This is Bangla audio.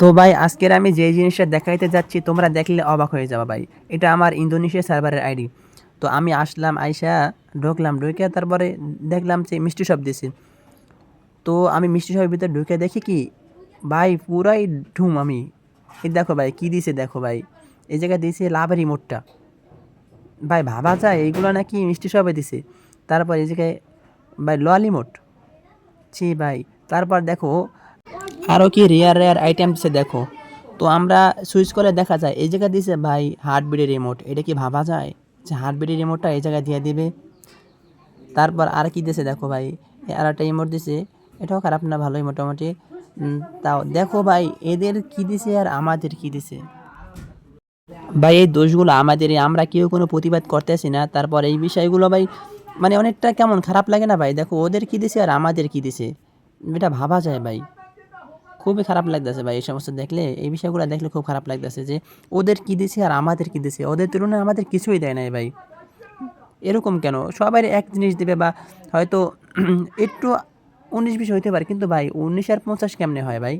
তো ভাই, আজকের আমি যে জিনিসটা দেখাইতে যাচ্ছি, তোমরা দেখলে অবাক হয়ে যাবে ভাই। এটা আমার ইন্দোনেশিয়া সার্ভারের আইডি। তো আমি আসলাম, আইসা ঢুকলাম, ঢুকে তারপরে দেখলাম যে মিষ্টি সব দিছে। তো আমি মিষ্টি সবের ভিতরে ঢুকে দেখি কি, ভাই, পুরাই ঢুম আমি। এই দেখো ভাই, কী দিছে দেখো ভাই। এই জায়গায় দিয়েছে লাভের রিমোটটা ভাই, ভাবা যায়, এইগুলো নাকি মিষ্টি সবে দিছে। তারপর এই জায়গায়, ভাই লয়ালিমোট ছি ভাই, তারপর দেখো আরও কি রেয়ার রেয়ার আইটেম দিছে দেখো। তো আমরা সুইচ করে দেখা যায়, এই জায়গায় দিছে ভাই হার্টবিটের রিমোট এটা কি ভাবা যায়? যে হার্টবিটের রিমোটটা এই জায়গায় দিয়ে দিবে। তারপর আর কি দিছে দেখো ভাই আর একটা রিমোট দিছে এটাও খারাপ না, ভালোই মোটামুটি। তাও দেখো ভাই, এদের কি দিছে আর আমাদের কি দিছে? ভাই, এই দোষগুলো আমাদেরই, আমরা কেউ কোনো প্রতিবাদ করতেছি না। তারপর এই বিষয়গুলো ভাই মানে অনেকটা কেমন খারাপ লাগে না ভাই? দেখো, ওদের কি দিছে আর আমাদের কি দিছে? এটা ভাবা যায় ভাই। খুবই খারাপ লাগতেছে ভাই এই সমস্ত দেখলে, এই বিষয়গুলো দেখলে খুব খারাপ লাগতেছে যে ওদের কী দিছে আর আমাদের কী দিছে? ওদের তুলনায় আমাদের কিছুই দেয় নাই ভাই। এরকম কেন? সবাই এক জিনিস দেবে বা হয়তো একটু উনিশ বিশ হইতে পারে, কিন্তু ভাই উনিশ আর পঞ্চাশ কেমনে হয় ভাই?